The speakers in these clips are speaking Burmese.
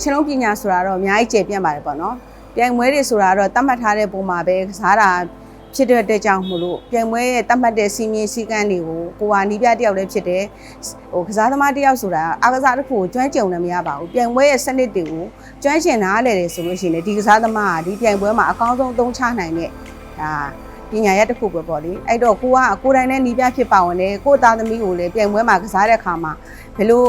ချင်းလုံးပညာဆိုတာတော့အများကြီးကျေပြန့်ပါတယ်ပေါ့နော်ပြိုင်ပွဲတွေဆိုတာတော့တတ်မှတ်ထားတဲ့ပုံမှာပဲကစားတာဖြစ်တဲ့အတွက်ကြောင့်မို့လို့ပြိုင်ပွဲရဲ့တတ်မှတ်တဲ့စီမင်းစည်းကမ်းတွေကိုကိုကနီးပြတယောက်လည်းဖြစ်တယ်ဟိုကစားသမားတယောက်ဆိုတာအားကစားတစ်ခုကိုကျွမ်းကျုံလည်းမရပါဘူးပြိုင်ပွဲရဲ့စနစ်တွေကိုကျွမ်းကျင်နားလည်တယ်ဆိုလို့ရှိရင်လည်းဒီကစားသမားကဒီပြိုင်ပွဲမှာအကောင်းဆုံးသုံးချနိုင်တဲ့ဒါပညာရက်တစ်ခုပဲပေါ့လေအဲ့တော့ကိုကကိုယ်တိုင်နဲ့နီးပြဖြစ်ပါဝင်တယ်ကိုယ့်သားသမီးကိုလည်းပြိုင်ပွဲမှာကစားတဲ့အခါမှာဘယ်လို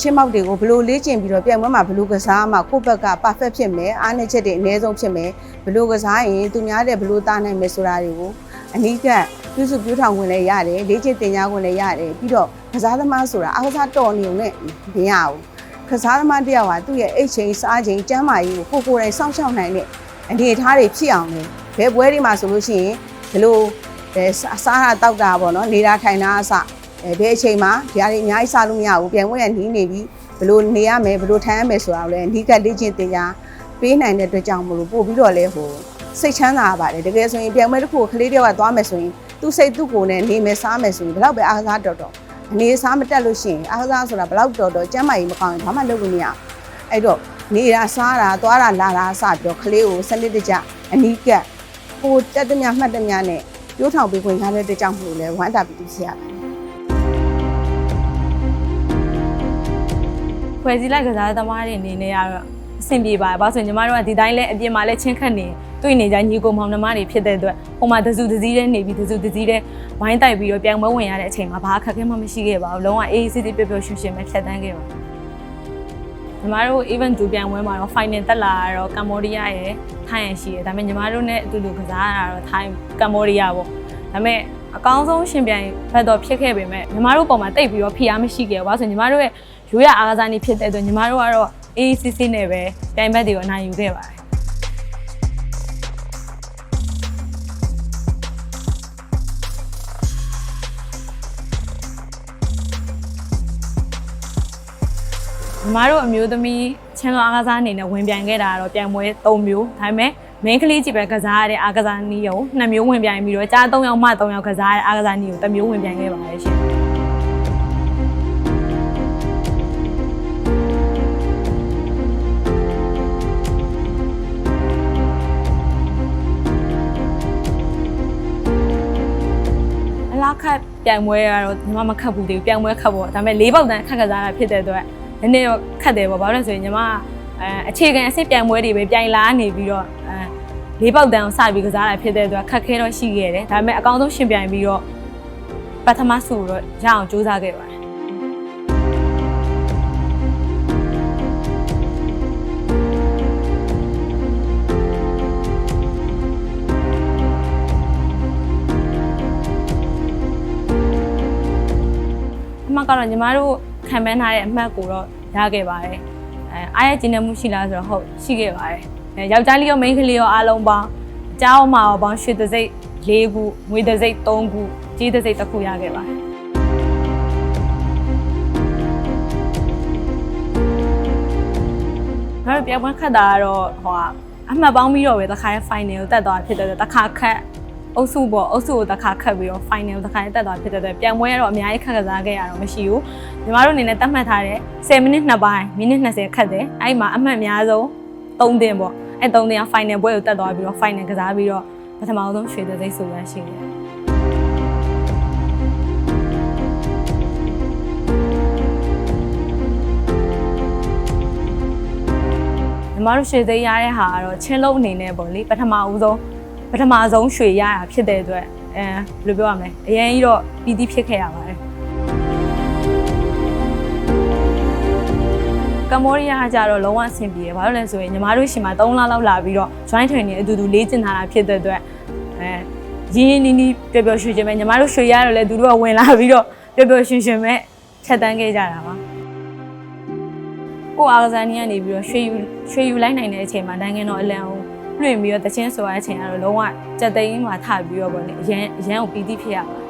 ချင်းမောက်တွေကိုဘယ်လိုလေ့ကျင့်ပြီးတော့ပြိုင်ပွဲမှာဘယ်လိုကစားမှကိုယ့်ဘက်က perfect ဖြစ်မယ်အားနည်းချက်တွေအနည်းဆုံးဖြစ်မယ်ဘယ်လိုကစားရင်သူများတဲ့ဘယ်လိုတားနိုင်မယ်ဆိုတာတွေကိုအနည်းကပြုစုပြုထောင်ဝင်လည်းရတယ်လေ့ကျင့်သင်ကြားဝင်လည်းရတယ်ပြီးတော့ကစားသမားဆိုတာအားကစားတော်နေုံနဲ့မရဘူးကစားသမားတယောက်ကသူ့ရဲ့အိတ်ချိန်စားချိန်ကျန်းမာရေးကိုကိုယ်ကိုယ်တိုင်စောင့်ရှောက်နိုင်တဲ့အနေအထားတွေဖြစ်အောင်လေဘယ်ပွဲတွေမှာဆိုလို့ရှိရင်ဘယ်လိုအဲစားတာတောက်တာပေါ့နော်နေတာထိုင်တာအစ အဲဘယ်အချိန်မှာဒီဟာတွေအများကြီးစားလို့မရဘူးပြန်ဝင်ရနီးနေပြီးဘယ်လိုနေရမယ်ဘယ်လိုထိုင်ရမယ်ဆိုတာကိုလည်းအနီးကလေ့ကျင့်သင်ကြားပေးနိုင်တဲ့အတွက်ကြောင့်မလို့ပို့ပြီးတော့လဲဟိုစိတ်ချမ်းသာရပါတယ်တကယ်ဆိုရင်ပြန်မဲ့တစ်ခုကိုကလေးတယောက်ကသွားမယ်ဆိုရင်သူ့စိတ်သူ့ကိုယ်နဲ့နေမယ်စားမယ်ဆိုရင်ဘယ်တော့ပဲအားကစားတော်တော်အနေစားမတက်လို့ရှိရင်အားကစားဆိုတာဘယ်တော့တော်တော်ကျန်းမာရေးမကောင်းရင်ဘာမှလုပ်လို့မရဘူးအဲ့တော့နေတာစားတာသွားတာလာတာစပြီးတော့ကလေးကိုစနစ်တကျအနီးကပ်ကိုတက်သမျှမှတ်သမျှနဲ့ပြိုးထောင်ပေးခွင့်ရတဲ့အတွက်ကြောင့်မလို့လဲဝမ်းတာပြီးဖြစ်ရပါ ဖွဲ့စည်းလိုက်ကစားသမားတွေအနေနဲ့ကတော့အဆင်ပြေပါတယ်။ဘာလို့ဆိုရင်ညီမတို့ကဒီတိုင်းလဲအပြင်မှာလဲချင်းခတ်နေတွေ့နေကြညီကိုမောင်နှမတွေဖြစ်တဲ့အတွက်ဟိုမှာတစုတစည်းတဲ့နေပြီးတစုတစည်းတဲ့ဝိုင်းတိုက်ပြီးတော့ပြန်ပွဲဝင်ရတဲ့အချိန်မှာဘာအခက်အခဲမှမရှိခဲ့ပါဘူး။လုံးဝအေးအေးဆေးဆေးပျော်ပျော်ရွှင်ရွှင်ပဲဖြတ်တန်းခဲ့ပါတယ်။ညီမတို့ event 2ပြန်ပွဲမှာတော့ final တက်လာတော့ကမ္ဘောဒီးယားရဲ့ထိုင်းရရှိတယ်။ဒါပေမဲ့ညီမတို့နဲ့အတူတူကစားရတာတော့ထိုင်းကမ္ဘောဒီးယားပေါ့။ဒါပေမဲ့အကောင်းဆုံးရှင်ပြိုင်ဘက်တော့ဖြစ်ခဲ့ပေမဲ့ညီမတို့ပုံမှာတိတ်ပြီးတော့ဖိအားမရှိခဲ့ဘူး။ဘာလို့ဆိုရင်ညီမတို့ရဲ့ ရိုးရအားကစားနေဖြစ်တဲ့အတွက်ညီမတို့ကတော့အေးစစ်စစ်နဲ့ပဲပြိုင်ဘက်တွေကိုအနိုင်ယူခဲ့ပါတယ်ညီမတို့အမျိုးသမီးချင်းလောအားကစားအနေနဲ့ဝင်ပြိုင်ခဲ့တာကတော့ပြိုင်ပွဲ၃မျိုးဒါပေမဲ့ main ကလေးကြီးပဲကစားရတဲ့အားကစားနည်းကိုနှစ်မျိုးဝင်ပြိုင်ပြီးတော့ကြား၃ယောက်မှ၃ယောက်ကစားရတဲ့အားကစားနည်းကိုတစ်မျိုးဝင်ပြိုင်ခဲ့ပါတယ်ရှင် ခတ်ပြိုင်ပွဲကတော့ညီမမခတ်ဘူးသေးဘူးပြိုင်ပွဲခတ်ပေါ့ဒါပေမဲ့လေးပေါက်တန်းခတ်ကစားတာဖြစ်တဲ့အတွက်နည်းနည်းတော့ခတ်တယ်ပေါ့ဘာလို့လဲဆိုရင်ညီမအဲအခြေခံအစ်စ်ပြိုင်ပွဲတွေပဲပြိုင်လာနေပြီးတော့အဲလေးပေါက်တန်းကိုစပြီးကစားတာဖြစ်တဲ့အတွက်ခက်ခဲတော့ရှိခဲ့တယ်ဒါပေမဲ့အကောင်းဆုံးရှင်ပြိုင်ပြီးတော့ပထမဆုတော့ရအောင်ကြိုးစားခဲ့ပါတယ် အမှတ်ကတော့ညီမတို့ခံပန်းထားတဲ့အမှတ်ကိုတော့ရခဲ့ပါတယ်အဲအားရကျဉ်းမှုရှိလားဆိုတော့ဟုတ်ရှိခဲ့ပါတယ်အဲယောက်ျားလေးရောမိန်းကလေးရောအားလုံးပေါင်းကြားအောင်မှာပေါင်းရွှေတစိမ့်၄ခုငွေတစိမ့်၃ခုကြီးတစိမ့်တစ်ခုရခဲ့ပါတယ်ဒါပေမဲ့ပြပွဲခတ်တာကတော့ဟိုအမှတ်ပေါင်းပြီးတော့ပဲတခါရဲ့ final ကိုတက်သွားဖြစ်တဲ့အတွက်တခါခတ် အုပ်စုပေါ့အုပ်စုကိုတခါခတ်ပြီးတော့ final ကိုတခါနဲ့တက်သွားဖြစ်တဲ့အတွက်ပြန်ပွဲကတော့အများကြီးခက်ကစားခဲ့ရတော့မရှိဘူးညီမတို့အနေနဲ့တတ်မှတ်ထားတဲ့10မိနစ်နှစ်ပိုင်းမိနစ်20ခတ်တယ်အဲ့ဒီမှာအမှတ်အများဆုံး3သင်းပေါ့အဲ့3သင်းက final ပွဲကိုတက်သွားပြီးတော့ final ကစားပြီးတော့ပထမဆုံးရွှေသွဲသိမ်းဆိုရရှိတယ်ညီမတို့ရွှေသိမ်းရတဲ့ဟာကတော့ချင်းလုံးအနေနဲ့ပေါ့လေပထမဦးဆုံး ပထမဆုံးရွှေရတာဖြစ်တဲ့အတွက်အဲဘယ်လိုပြောရမလဲအရင်ကြီးတော့ပီတိဖြစ်ခဲ့ရပါတယ်ကမ္ဘောဒီးယားကကြတော့လုံးဝအဆင်ပြေတယ်။ဘာလို့လဲဆိုရင်ညီမတို့ရှင်မှာ3လလောက်လာပြီးတော့ joint training အတူတူလေ့ကျင့်ထားတာဖြစ်တဲ့အတွက်အဲရင်းရင်းနှီးနှီးပျော်ပျော်ရွှင်ရွှင်ပဲညီမတို့ရွှေရတော့လဲသူတို့ကဝင်လာပြီးတော့ပျော်ပျော်ရွှင်ရွှင်ပဲဖြတ်တန်းခဲ့ကြတာပါ။ကိုအားကစားနည်းကနေပြီးတော့ရွှေယူရွှေယူလိုက်နိုင်တဲ့အချိန်မှာနိုင်ငံတော်အလံကို လွှင့်ပြီးတော့တချင်းဆိုရတဲ့အချိန်ကတော့လုံးဝကြက်သိန်းမှာထပြီးတော့ဗောလေအရန်အရန်ကိုပီတိဖြစ်ရပါတယ်။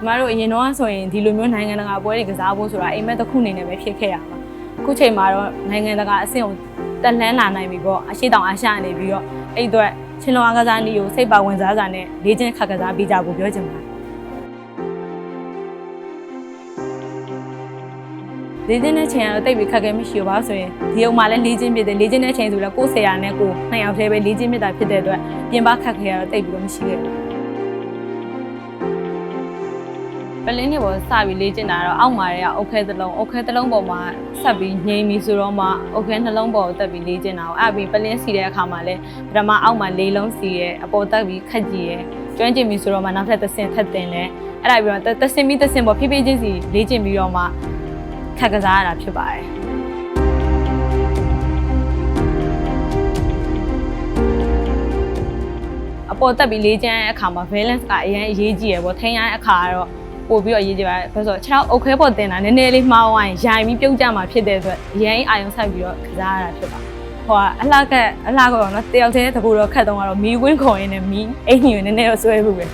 ညီမတို့အရင်တော့ဆိုရင်ဒီလိုမျိုးနိုင်ငံတကာပွဲတွေကစားဖို့ဆိုတာအိမ်မက်တစ်ခုအနေနဲ့ပဲဖြစ်ခဲ့ရမှာ။အခုချိန်မှာတော့နိုင်ငံတကာအဆင့်ကိုတက်လှမ်းလာနိုင်ပြီပေါ့အရှိတောင်အာရှနေပြီးတော့အဲ့အတွက်ချင်းလုံးအားကစားနည်းကိုစိတ်ပါဝင်စားစာနဲ့လေ့ကျင့်ခတ်ကစားပေးကြဖို့ပြောချင်ပါတယ်။ လေ့ကျင့်တဲ့ချိန်ကတော့တိတ်ပြီးခက်ခဲမရှိဘူးပါဆိုရင်ဒီအောင်မှလည်းလေ့ကျင့်ဖြစ်တယ်လေ့ကျင့်တဲ့ချိန်ဆိုလည်းကိုယ်ဆရာနဲ့ကိုနှစ်ယောက်တည်းပဲလေ့ကျင့်ဖြစ်တာဖြစ်တဲ့အတွက်ပြင်ပခက်ခဲရတော့တိတ်ပြီးတော့မရှိခဲ့ဘူးပလင်းနေပေါ်စပြီးလေ့ကျင့်တာတော့အောက်မှာတည်းကအုတ်ခဲတစ်လုံးအုတ်ခဲတစ်လုံးပေါ်မှာဆက်ပြီးငိမ့်ပြီးဆိုတော့မှအုတ်ခဲနှလုံးပေါ်ကိုတက်ပြီးလေ့ကျင့်တာကိုအဲ့ပြီးပလင်းစီတဲ့အခါမှာလည်းပထမအောက်မှာလေးလုံးစီရဲအပေါ်တက်ပြီးခက်ကြည့်ရဲကျွမ်းကျင်ပြီးဆိုတော့မှနောက်ထပ်တစ်ဆင့်ထပ်တင်လဲအဲ့ဒါပြီးတော့တစ်ဆင့်ပြီးတစ်ဆင့်ပေါ်ဖြည်းဖြည်းချင်းစီလေ့ကျင့်ပြီးတော့မှ ခက်ကစားရတာဖြစ်ပါတယ်အပေါ်တက်ပြီးလေးချမ်းတဲ့အခါမှာ balance ကအရင်အရေးကြီးရယ်ပေါ့ထိန်းရတဲ့အခါကတော့ပို့ပြီးတော့အရေးကြီးပါတယ်ဘာလို့ဆိုတော့ခြေထောက်အုပ်ခဲပေါ်တင်တာနည်းနည်းလေးမှားသွားရင်ရိုင်ပြီးပြုတ်ကြမှာဖြစ်တဲ့အတွက်အရင်အာယုံဆိုင်ပြီးတော့ကစားရတာဖြစ်ပါတယ်ဟိုကအလှကအလှကတော့နော်တယောက်တည်းတကူတော့ခတ်တော့ကတော့မီးဝင်းခေါ်ရင်းနဲ့မီးအိမ်ကြီးကိုနည်းနည်းတော့ဆွဲဖို့ပဲ